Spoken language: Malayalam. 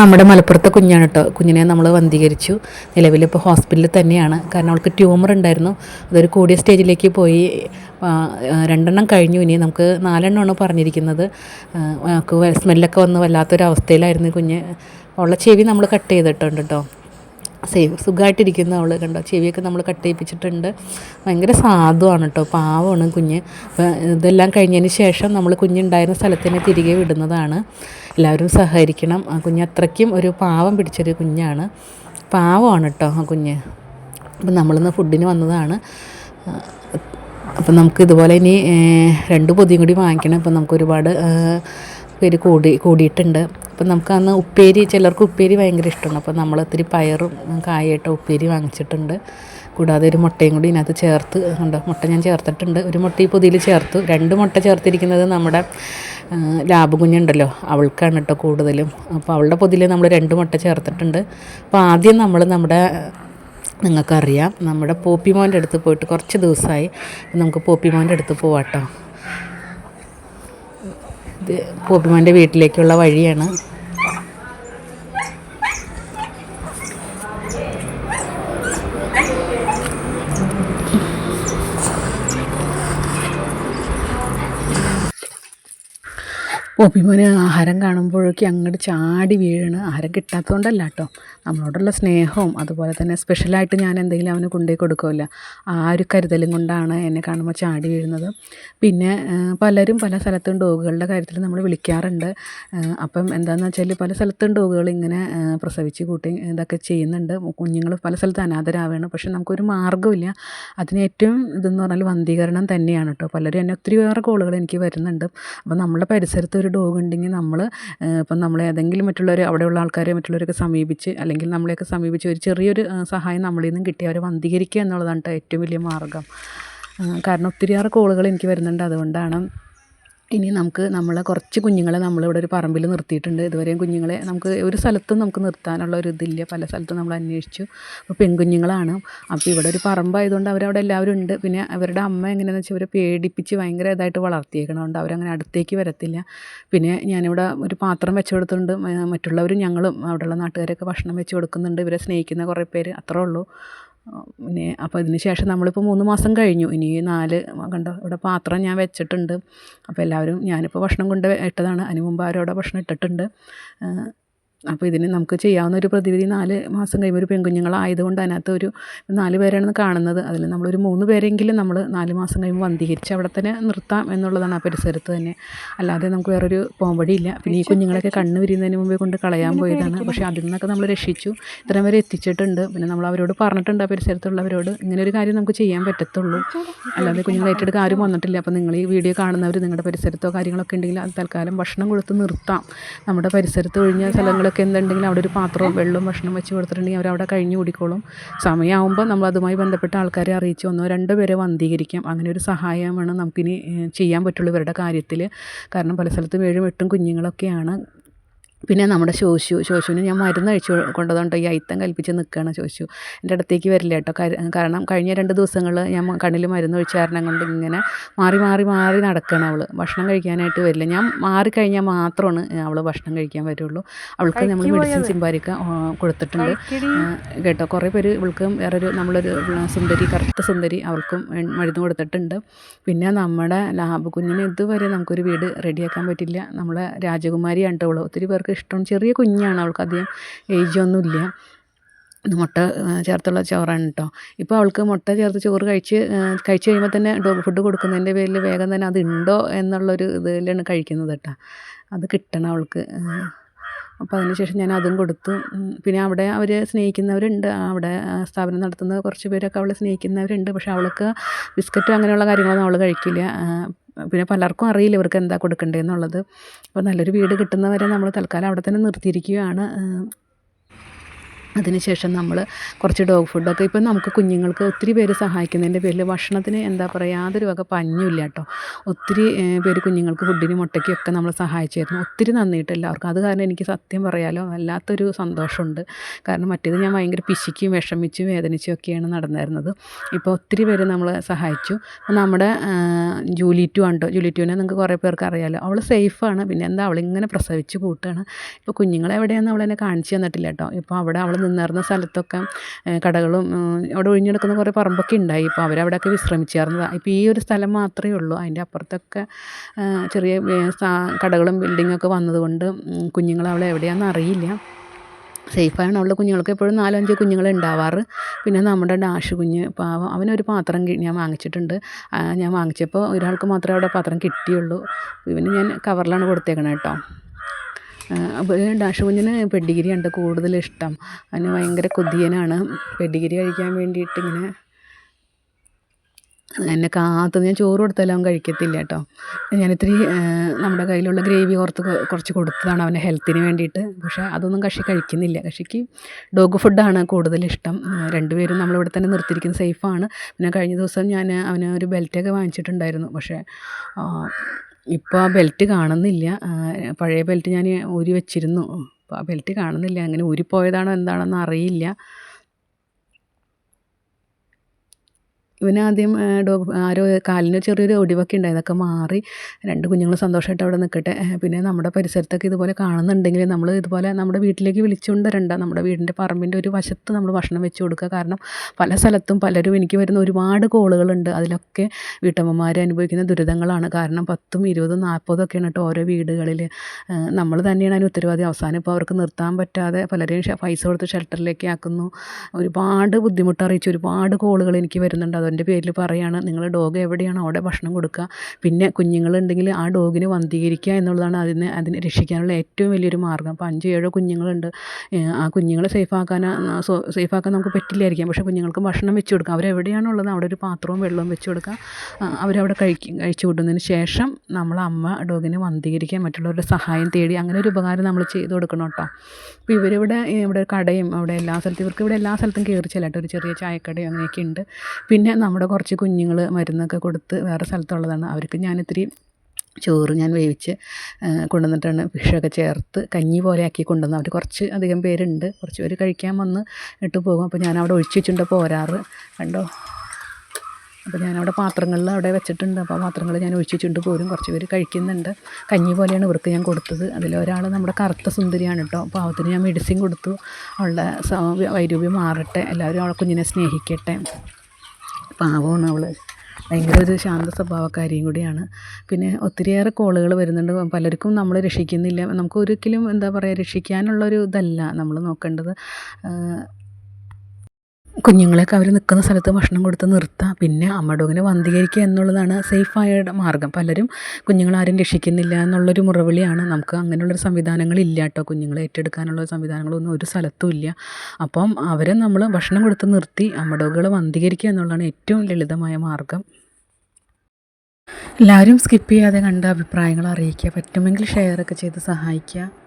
നമ്മുടെ മലപ്പുറത്തെ കുഞ്ഞാണ് കേട്ടോ കുഞ്ഞിനെ നമ്മൾ വന്ധീകരിച്ചു. നിലവിൽ ഇപ്പോൾ ഹോസ്പിറ്റലിൽ തന്നെയാണ്. കാരണം അവൾക്ക് ട്യൂമർ ഉണ്ടായിരുന്നു. അതൊരു കൂടിയ സ്റ്റേജിലേക്ക് പോയി രണ്ടെണ്ണം കഴിഞ്ഞു. ഇനി നമുക്ക് നാലെണ്ണമാണ് പറഞ്ഞിരിക്കുന്നത്. സ്മെല്ലൊക്കെ വന്ന് വല്ലാത്തൊരവസ്ഥയിലായിരുന്നു കുഞ്ഞ്. ഉള്ള ചെവി നമ്മൾ കട്ട് ചെയ്തിട്ടുണ്ട് കേട്ടോ സേഫ് സുഖമായിട്ടിരിക്കുന്ന അവൾ കണ്ടോ? ചെവിയൊക്കെ നമ്മൾ കട്ട് ചെയ്യിപ്പിച്ചിട്ടുണ്ട്. ഭയങ്കര സാധുവാണ് കേട്ടോ പാവമാണ് കുഞ്ഞ്. ഇതെല്ലാം കഴിഞ്ഞതിന് ശേഷം നമ്മൾ കുഞ്ഞുണ്ടായിരുന്ന സ്ഥലത്തിനെ തിരികെ വിടുന്നതാണ്. എല്ലാവരും സഹകരിക്കണം. ആ കുഞ്ഞ് അത്രയ്ക്കും ഒരു പാവം പിടിച്ചൊരു കുഞ്ഞാണ്. പാവമാണ് കേട്ടോ ആ കുഞ്ഞ്. അപ്പം നമ്മളിന്ന് ഫുഡിന് വന്നതാണ്. അപ്പം നമുക്ക് ഇതുപോലെ ഇനി രണ്ട് പൊതിയും കൂടി വാങ്ങിക്കണം. ഇപ്പം നമുക്ക് ഒരുപാട് പേര് കൂടി കൂടിയിട്ടുണ്ട്. അപ്പം നമുക്ക് അന്ന് ഉപ്പേരി ചിലർക്ക് ഉപ്പേരി ഭയങ്കര ഇഷ്ടമാണ് അപ്പോൾ നമ്മൾ ഇത്തിരി പയറും കായയിട്ട ഉപ്പേരി വാങ്ങിച്ചിട്ടുണ്ട്. കൂടാതെ ഒരു മുട്ടയും കൂടി ഇതിനകത്ത് ചേർത്ത് ഉണ്ട് മുട്ട ഞാൻ ചേർത്തിട്ടുണ്ട്. ഒരു മുട്ട ഈ പൊതിയിൽ ചേർത്തു. രണ്ട് മുട്ട ചേർത്തിരിക്കുന്നത് നമ്മുടെ ലാബ് കുഞ്ഞുണ്ടല്ലോ അവൾക്കാണ് കേട്ടോ കൂടുതലും. അപ്പോൾ അവളുടെ പൊതിയിൽ നമ്മൾ രണ്ട് മുട്ട ചേർത്തിട്ടുണ്ട്. അപ്പോൾ ആദ്യം നമ്മൾ നമ്മുടെ നിങ്ങൾക്കറിയാം നമ്മുടെ പോപ്പി പോപ്പിമോന്റെ അടുത്ത് പോയിട്ട് കുറച്ച് ദിവസമായി നമുക്ക് പോപ്പിമോന്റെ അടുത്ത് പോവാട്ടോ. ഇത് പോപ്പിമോന്റെ വീട്ടിലേക്കുള്ള വഴിയാണ്. പോപ്പിമോന് ആഹാരം കാണുമ്പോഴൊക്കെ അങ്ങോട്ട് ചാടി വീഴണ്. ആഹാരം കിട്ടാത്തതുകൊണ്ടല്ല കേട്ടോ നമ്മളോടുള്ള സ്നേഹവും അതുപോലെ തന്നെ സ്പെഷ്യലായിട്ട് ഞാൻ എന്തെങ്കിലും അവന് കൊണ്ടുപോയി കൊടുക്കുമല്ലോ ആ ഒരു കരുതലും കൊണ്ടാണ് എന്നെ കാണുമ്പോൾ ചാടി വീഴുന്നത്. പിന്നെ പലരും പല സ്ഥലത്തും ഡോഗുകളുടെ കാര്യത്തിൽ നമ്മൾ വിളിക്കാറുണ്ട്. അപ്പം എന്താണെന്ന് വെച്ചാൽ പല സ്ഥലത്തും ഡോഗുകൾ ഇങ്ങനെ പ്രസവിച്ച് കൂട്ടി ഇതൊക്കെ ചെയ്യുന്നുണ്ട്. കുഞ്ഞുങ്ങൾ പല സ്ഥലത്ത് അനാഥരാവുകയാണ് പക്ഷെ നമുക്കൊരു മാർഗമില്ല അതിന് ഏറ്റവും ഇതെന്ന് പറഞ്ഞാൽ വന്ധീകരണം തന്നെയാണ് കേട്ടോ പലരും എന്നെ ഒത്തിരി വേറെ കോളുകൾ എനിക്ക് വരുന്നുണ്ട്. അപ്പോൾ നമ്മുടെ പരിസരത്ത് ഒരു ഡോഗ് ഉണ്ടെങ്കിൽ നമ്മൾ ഇപ്പം നമ്മൾ ഏതെങ്കിലും മറ്റുള്ളവർ അവിടെയുള്ള ആൾക്കാരെ മറ്റുള്ളവരൊക്കെ സമീപിച്ച് അല്ലെങ്കിൽ നമ്മളെയൊക്കെ സമീപിച്ച് ഒരു ചെറിയൊരു സഹായം നമ്മളിൽ നിന്നും കിട്ടി അവരെ വന്ധീകരിക്കുക എന്നുള്ളതാണ് കേട്ടോ ഏറ്റവും വലിയ മാർഗം. കാരണം ഒത്തിരിയേറെ കോളുകൾ എനിക്ക് വരുന്നുണ്ട്. അതുകൊണ്ടാണ് ഇനി നമുക്ക് നമ്മളെ കുറച്ച് കുഞ്ഞുങ്ങളെ നമ്മളിവിടെ ഒരു പറമ്പിൽ നിർത്തിയിട്ടുണ്ട്. ഇതുവരെയും കുഞ്ഞുങ്ങളെ നമുക്ക് ഒരു സ്ഥലത്തും നമുക്ക് നിർത്താനുള്ള ഒരു ഇതില്ല. പല സ്ഥലത്തും നമ്മൾ അന്വേഷിച്ചു. അപ്പോൾ പെൺകുഞ്ഞുങ്ങളാണ്. അപ്പോൾ ഇവിടെ ഒരു പറമ്പായതുകൊണ്ട് അവരവിടെ എല്ലാവരും ഉണ്ട്. പിന്നെ അവരുടെ അമ്മ എങ്ങനെയാണെന്ന് വെച്ചാൽ അവരെ പേടിപ്പിച്ച് ഭയങ്കര ഇതായിട്ട് വളർത്തിയേക്കണതുകൊണ്ട് അവരങ്ങനെ അടുത്തേക്ക് വരത്തില്ല. പിന്നെ ഞാനിവിടെ ഒരു പാത്രം വെച്ച് കൊടുത്തിട്ടുണ്ട്. മറ്റുള്ളവരും ഞങ്ങളും അവിടെയുള്ള നാട്ടുകാരൊക്കെ ഭക്ഷണം വെച്ച് കൊടുക്കുന്നുണ്ട്. ഇവരെ സ്നേഹിക്കുന്ന കുറേ പേര്. അത്രേ ഉള്ളൂ. പിന്നെ അപ്പോൾ ഇതിന് ശേഷം നമ്മളിപ്പോൾ മൂന്ന് മാസം കഴിഞ്ഞു. ഇനി നാല് കണ്ടോ? ഇവിടെ പാത്രം ഞാൻ വെച്ചിട്ടുണ്ട്. അപ്പോൾ എല്ലാവരും ഞാനിപ്പോൾ ഭക്ഷണം കൊണ്ട് ഇട്ടതാണ്. അതിന് മുമ്പ് അവരവിടെ ഭക്ഷണം ഇട്ടിട്ടുണ്ട്. അപ്പോൾ ഇതിന് നമുക്ക് ചെയ്യാവുന്ന ഒരു പ്രതിവിധി നാല് മാസം കഴിയുമ്പോൾ ഒരു പെൺകുഞ്ഞുങ്ങളായതുകൊണ്ട് അതിനകത്ത് ഒരു നാല് പേരാണ് കാണുന്നത്. അതിൽ നമ്മളൊരു മൂന്ന് പേരെങ്കിലും നമ്മൾ നാല് മാസം കഴിയുമ്പോൾ വന്ധീകരിച്ച് അവിടെ തന്നെ നിർത്താം എന്നുള്ളതാണ് ആ പരിസരത്ത് തന്നെ. അല്ലാതെ നമുക്ക് വേറൊരു പോംവഴിയില്ല. പിന്നെ ഈ കുഞ്ഞുങ്ങളൊക്കെ കണ്ണ് വിരിയുന്നതിന് മുമ്പേ കൊണ്ട് കളയാൻ പോയതാണ്. പക്ഷേ അതിൽ നിന്നൊക്കെ നമ്മൾ രക്ഷിച്ചു. ഇത്രയും വരെ എത്തിച്ചിട്ടുണ്ട്. പിന്നെ നമ്മൾ അവരോട് പറഞ്ഞിട്ടുണ്ട് ആ പരിസരത്തുള്ളവരോട് ഇങ്ങനെ ഒരു കാര്യം നമുക്ക് ചെയ്യാൻ പറ്റത്തുള്ളൂ. അല്ലാതെ കുഞ്ഞുങ്ങൾ ഏറ്റെടുക്കാൻ ആരും വന്നിട്ടില്ല. അപ്പോൾ നിങ്ങൾ ഈ വീഡിയോ കാണുന്നവർ നിങ്ങളുടെ പരിസരത്തോ കാര്യങ്ങളൊക്കെ ഉണ്ടെങ്കിൽ അത് തൽക്കാലം ഭക്ഷണം കൊടുത്ത് നിർത്താം. നമ്മുടെ പരിസരത്ത് ഒഴിഞ്ഞ സ്ഥലങ്ങളൊക്കെ എന്തുണ്ടെങ്കിലും അവിടെ ഒരു പാത്രവും വെള്ളവും ഭക്ഷണം വെച്ച് കൊടുത്തിട്ടുണ്ടെങ്കിൽ അവരവിടെ കഴിഞ്ഞ് കൂടിക്കോളും. സമയമാകുമ്പോൾ നമ്മൾ അതുമായി ബന്ധപ്പെട്ട ആൾക്കാരെ അറിയിച്ച് ഒന്നോ രണ്ടോ പേരെ വന്ധീകരിക്കാം. അങ്ങനെ ഒരു സഹായമാണ് നമുക്കിനി ചെയ്യാൻ പറ്റുള്ളൂ ഇവരുടെ കാര്യത്തിൽ കാരണം പല സ്ഥലത്തും ഏഴും എട്ടും കുഞ്ഞുങ്ങളൊക്കെയാണ്. പിന്നെ നമ്മുടെ ശോശു ശോശുവിന് ഞാൻ മരുന്ന് കഴിച്ചു കൊണ്ടതുകൊണ്ട് ഈ അയിത്തം കൽപ്പിച്ച് നിൽക്കുകയാണ് ശോശു. എന്റെ അടുത്തേക്ക് വരില്ല കേട്ടോ. കാരണം കഴിഞ്ഞ രണ്ട് ദിവസങ്ങൾ ഞാൻ കണ്ണിൽ മരുന്ന് ഒഴിച്ച കാരണം കൊണ്ട് ഇങ്ങനെ മാറി മാറി മാറി നടക്കുകയാണ് അവൾ ഭക്ഷണം കഴിക്കാനായിട്ട് വരില്ല. ഞാൻ മാറിക്കഴിഞ്ഞാൽ മാത്രമാണ് അവൾ ഭക്ഷണം കഴിക്കാൻ വരുള്ളൂ. അവൾക്ക് നമ്മൾ മെഡിസിൻ സിമ്പാരിക്ക കൊടുത്തിട്ടുണ്ട്. കേട്ടോ. കുറേ പേര് ഇവൾക്കും വേറൊരു നമ്മളൊരു സുന്ദരി കറുത്ത സുന്ദരി അവൾക്കും മരുന്ന് കൊടുത്തിട്ടുണ്ട്. പിന്നെ നമ്മുടെ ലാബ് കുഞ്ഞിന് ഇതുവരെ നമുക്കൊരു വീട് റെഡിയാക്കാൻ പറ്റില്ല. നമ്മളെ രാജകുമാരിയാണ് കേട്ടോ അവൾ ഒത്തിരി പേർക്ക് ഇഷ്ടം ചെറിയ കുഞ്ഞാണ് അവൾക്ക് അധികം ഏജൊന്നുമില്ല മുട്ട ചേർത്തുള്ള ചോറാണ് കേട്ടോ ഇപ്പോൾ അവൾക്ക് മുട്ട ചേർത്ത് ചോറ് കഴിച്ച് കഴിച്ച് കഴിയുമ്പോൾ തന്നെ ഫുഡ് കൊടുക്കുന്നതിന്റെ പേരിൽ വേഗം തന്നെ അത് ഉണ്ടോ എന്നുള്ളൊരു ഇതിലാണ് കഴിക്കുന്നത് കേട്ടോ അത് കിട്ടണം അവൾക്ക്. അപ്പോൾ അതിനുശേഷം ഞാൻ അതും കൊടുത്തു. പിന്നെ അവിടെ അവർ സ്നേഹിക്കുന്നവരുണ്ട്. അവിടെ സ്ഥാപനം നടത്തുന്ന കുറച്ച് പേരൊക്കെ അവളെ സ്നേഹിക്കുന്നവരുണ്ട്. പക്ഷേ അവൾക്ക് ബിസ്ക്കറ്റ് അങ്ങനെയുള്ള കാര്യങ്ങളൊന്നും അവൾ കഴിക്കില്ല. പിന്നെ പലർക്കും അറിയില്ല ഇവർക്ക് എന്താ കൊടുക്കേണ്ടതെന്നുള്ളത് അപ്പോൾ നല്ലൊരു വീട് കിട്ടുന്നവരെ നമ്മൾ തൽക്കാലം അവിടെ തന്നെ നിർത്തിയിരിക്കുകയാണ്. അതിനുശേഷം നമ്മൾ കുറച്ച് ഡോഗ് ഫുഡൊക്കെ ഇപ്പം നമുക്ക് കുഞ്ഞുങ്ങൾക്ക് ഒത്തിരി പേര് സഹായിക്കുന്നതിന്റെ പേരിൽ ഭക്ഷണത്തിന് എന്താ പറയുക യാതൊരു വക പഞ്ഞുമില്ല കേട്ടോ. ഒത്തിരി പേര് കുഞ്ഞുങ്ങൾക്ക് ഫുഡിനും മുട്ടയ്ക്കും ഒക്കെ നമ്മൾ സഹായിച്ചായിരുന്നു ഒത്തിരി നന്ദിയിട്ട് എല്ലാവർക്കും. അത് കാരണം എനിക്ക് സത്യം പറയാലോ വല്ലാത്തൊരു സന്തോഷമുണ്ട്. കാരണം മറ്റേത് ഞാൻ ഭയങ്കര പിശിക്കും വിഷമിച്ചും വേദനിച്ചും ഒക്കെയാണ് നടന്നിരുന്നത്. ഇപ്പോൾ ഒത്തിരി പേര് നമ്മൾ സഹായിച്ചു. നമ്മുടെ ജൂലിറ്റു ഉണ്ടോ ജൂലിറ്റുവിനെ നിങ്ങൾക്ക് കുറേ പേർക്ക് അറിയാമല്ലോ അവൾ സേഫാണ്. പിന്നെ എന്താ? അവളിങ്ങനെ പ്രസവിച്ച് കൂട്ടുകയാണ് ഇപ്പോൾ കുഞ്ഞുങ്ങളെ എവിടെയാണെന്ന് അവളെന്നെ കാണിച്ചു തന്നിട്ടില്ല കേട്ടോ. ഇപ്പോൾ അവിടെ അവൾ നിന്നിരുന്ന സ്ഥലത്തൊക്കെ കടകളും അവിടെ അവിടെ കിടക്കുന്ന കുറേ പറമ്പൊക്കെ ഉണ്ടായി. ഇപ്പോൾ അവരവിടെയൊക്കെ വിശ്രമിച്ചായിരുന്നു ഇപ്പോൾ ഈ ഒരു സ്ഥലം മാത്രമേ ഉള്ളൂ. അതിന്റെ അപ്പുറത്തൊക്കെ ചെറിയ കടകളും ബിൽഡിങ്ങൊക്കെ വന്നതുകൊണ്ട് കുഞ്ഞുങ്ങൾ അവളെ എവിടെയാണെന്ന് അറിയില്ല. സേഫാണ് അവളുടെ കുഞ്ഞുങ്ങൾക്ക് എപ്പോഴും നാലഞ്ച് കുഞ്ഞുങ്ങൾ ഉണ്ടാവാറ്. പിന്നെ നമ്മുടെ ഡാഷ് കുഞ്ഞ് പാവം അവനൊരു പാത്രം ഞാൻ വാങ്ങിച്ചിട്ടുണ്ട്. ഞാൻ വാങ്ങിച്ചപ്പോൾ ഒരാൾക്ക് മാത്രമേ അവിടെ പാത്രം കിട്ടിയുള്ളൂ. ഇവന് ഞാൻ കവറിലാണ് കൊടുത്തേക്കണത് കേട്ടോ. അപ്പോൾ ഡാഷ് കുഞ്ഞിന് പെഡിഗിരി ഉണ്ട് കൂടുതൽ ഇഷ്ടം. അവന് ഭയങ്കര കൊതിയനാണ്. പെഡിഗിരി കഴിക്കാൻ വേണ്ടിയിട്ട് ഇങ്ങനെ എന്നെ കാത്ത് ഞാൻ ചോറ് കൊടുത്താലും അവൻ കഴിക്കത്തില്ല കേട്ടോ. ഞാനിത്തിരി നമ്മുടെ കയ്യിലുള്ള ഗ്രേവി ഓർത്ത് കുറച്ച് കൊടുത്തതാണ് അവന്റെ ഹെൽത്തിന് വേണ്ടിയിട്ട്. പക്ഷേ അതൊന്നും കക്ഷി കഴിക്കുന്നില്ല. കക്ഷിക്ക് ഡോഗ് ഫുഡാണ് ആ, രണ്ടുപേരും നമ്മളിവിടെ തന്നെ നിർത്തിയിരിക്കുന്നത് സേഫാണ്. പിന്നെ കഴിഞ്ഞ ദിവസം ഞാൻ അവന് ഒരു ബെൽറ്റൊക്കെ വാങ്ങിച്ചിട്ടുണ്ടായിരുന്നു. പക്ഷേ ഇപ്പോൾ ആ ബെൽറ്റ് കാണുന്നില്ല. പഴയ ബെൽറ്റ് ഞാൻ ഊരി വെച്ചിരുന്നു അപ്പോൾ ആ ബെൽറ്റ് കാണുന്നില്ല. അങ്ങനെ ഊരിപ്പോയതാണോ എന്താണെന്ന് അറിയില്ല. ഇവനാദ്യം ഡോഗ് ആരോ കാലിന് ചെറിയൊരു ഒടിവൊക്കെ ഉണ്ടായി. അതൊക്കെ മാറി രണ്ട് കുഞ്ഞുങ്ങൾ സന്തോഷമായിട്ട് അവിടെ നിൽക്കട്ടെ പിന്നെ നമ്മുടെ പരിസരത്തൊക്കെ ഇതുപോലെ കാണുന്നുണ്ടെങ്കിൽ നമ്മൾ ഇതുപോലെ നമ്മുടെ വീട്ടിലേക്ക് വിളിച്ചുകൊണ്ട് വരണ്ട. നമ്മുടെ വീടിന്റെ പറമ്പിന്റെ ഒരു വശത്ത് നമ്മൾ ഭക്ഷണം വെച്ച് കൊടുക്കുക. കാരണം പല സ്ഥലത്തും പലരും എനിക്ക് വരുന്ന ഒരുപാട് കോളുകളുണ്ട്. അതിലൊക്കെ വീട്ടമ്മമാർ അനുഭവിക്കുന്ന ദുരിതങ്ങളാണ്. കാരണം പത്തും ഇരുപതും നാൽപ്പതും ഒക്കെയാണ് കേട്ടോ ഓരോ വീടുകളിൽ. നമ്മൾ തന്നെയാണ് അതിന് ഉത്തരവാദി. അവസാനം ഇപ്പോൾ അവർക്ക് നിർത്താൻ പറ്റാതെ പലരെയും പൈസ കൊടുത്ത് ഷെൽട്ടറിലേക്ക് ആക്കുന്നു. ഒരുപാട് ബുദ്ധിമുട്ട് അറിയിച്ച് ഒരുപാട് കോളുകൾ എനിക്ക് വരുന്നുണ്ട്. അതിന്റെ പേരിൽ പറയുകയാണ് നിങ്ങൾ ഡോഗ് എവിടെയാണ്? അവിടെ ഭക്ഷണം കൊടുക്കുക. പിന്നെ കുഞ്ഞുങ്ങളുണ്ടെങ്കിൽ ആ ഡോഗിനെ വന്ധീകരിക്കുക എന്നുള്ളതാണ് അതിനെ അതിനെ രക്ഷിക്കാനുള്ള ഏറ്റവും വലിയൊരു മാർഗം അപ്പോൾ അഞ്ച് ഏഴോ കുഞ്ഞുങ്ങളുണ്ട്. ആ കുഞ്ഞുങ്ങളെ സേഫാക്കാൻ സേഫാക്കാൻ നമുക്ക് പറ്റില്ലായിരിക്കാം. പക്ഷേ കുഞ്ഞുങ്ങൾക്ക് ഭക്ഷണം വെച്ച് കൊടുക്കുക. അവരെവിടെയാണുള്ളത്? അവിടെ ഒരു പാത്രവും വെള്ളവും വെച്ച് കൊടുക്കുക. അവരവിടെ കഴിക്കും കഴിച്ചു കൂട്ടുന്നതിന് ശേഷം നമ്മൾ അമ്മ ഡോഗിനെ വന്ധീകരിക്കാൻ മറ്റുള്ളവരുടെ സഹായം തേടി അങ്ങനെ ഒരു ഉപകാരം നമ്മൾ ചെയ്ത് കൊടുക്കണം കേട്ടോ. അപ്പോൾ ഇവരിവിടെ ഇവിടെ കടയും അവിടെ എല്ലാ സ്ഥലത്തും ഇവർക്ക് ഇവിടെ എല്ലാ സ്ഥലത്തും കയറി ഒരു ചെറിയ ചായക്കടയും അങ്ങനെയൊക്കെ ഉണ്ട്. പിന്നെ നമ്മുടെ കുറച്ച് കുഞ്ഞുങ്ങൾ മരുന്നൊക്കെ കൊടുത്ത് വേറെ സ്ഥലത്തുള്ളതാണ്. അവർക്ക് ഞാനിത്തിരി ചോറ് ഞാൻ വേവിച്ച് കൊണ്ടുവന്നിട്ടാണ് ഫിഷൊക്കെ ചേർത്ത് കഞ്ഞി പോലെ ആക്കി കൊണ്ടുവന്നു അവർ കുറച്ച് അധികം പേരുണ്ട്. കുറച്ച് പേര് കഴിക്കാൻ വന്ന് ഇട്ട് പോകും. അപ്പോൾ ഞാൻ അവിടെ ഒഴിച്ച് വെച്ചിട്ടുണ്ട് പോരാറ്. കണ്ടോ? അപ്പോൾ ഞാനവിടെ പാത്രങ്ങളിൽ അവിടെ വെച്ചിട്ടുണ്ട്. അപ്പോൾ പാത്രങ്ങൾ ഞാൻ ഒഴിച്ചു വെച്ചിട്ട് പോരും. കുറച്ച് പേര് കഴിക്കുന്നുണ്ട്. കഞ്ഞി പോലെയാണ് ഇവർക്ക് ഞാൻ കൊടുത്തത്. അതിലൊരാൾ നമ്മുടെ കറുത്ത സുന്ദരിയാണ് കേട്ടോ അപ്പോൾ അവത്തിന് ഞാൻ മെഡിസിൻ കൊടുത്തു. അവളുടെ വൈരൂപ്യം മാറട്ടെ. എല്ലാവരും അവളെ കുഞ്ഞിനെ സ്നേഹിക്കട്ടെ. പാവമാണ് അവൾ ഭയങ്കര ഒരു ശാന്ത സ്വഭാവക്കാരിയും കൂടിയാണ്. പിന്നെ ഒത്തിരിയേറെ കോളുകൾ വരുന്നുണ്ട്. പലർക്കും നമ്മൾ രക്ഷിക്കുന്നില്ല. നമുക്ക് ഒരിക്കലും എന്താ പറയുക രക്ഷിക്കാനുള്ളൊരു ഇതല്ല നമ്മൾ നോക്കേണ്ടത്. കുഞ്ഞുങ്ങളെയൊക്കെ അവർ നിൽക്കുന്ന സ്ഥലത്ത് ഭക്ഷണം കൊടുത്ത് നിർത്തുക പിന്നെ അമ്മ ഡോഗിനെ വന്ധീകരിക്കുക എന്നുള്ളതാണ് സേഫായ മാർഗം പലരും കുഞ്ഞുങ്ങളാരും രക്ഷിക്കുന്നില്ല എന്നുള്ളൊരു മുറവിളിയാണ്. നമുക്ക് അങ്ങനെയുള്ളൊരു സംവിധാനങ്ങളില്ല കേട്ടോ കുഞ്ഞുങ്ങളെ ഏറ്റെടുക്കാനുള്ള സംവിധാനങ്ങളൊന്നും ഒരു സ്ഥലത്തും ഇല്ല. അപ്പം അവരെ നമ്മൾ ഭക്ഷണം കൊടുത്ത് നിർത്തി അമ്മ ഡോഗുകളെ വന്ധീകരിക്കുക എന്നുള്ളതാണ് ഏറ്റവും ലളിതമായ മാർഗം. എല്ലാവരും സ്കിപ്പ് ചെയ്യാതെ കണ്ട അഭിപ്രായങ്ങൾ അറിയിക്കുക. പറ്റുമെങ്കിൽ ഷെയറൊക്കെ ചെയ്ത് സഹായിക്കുക.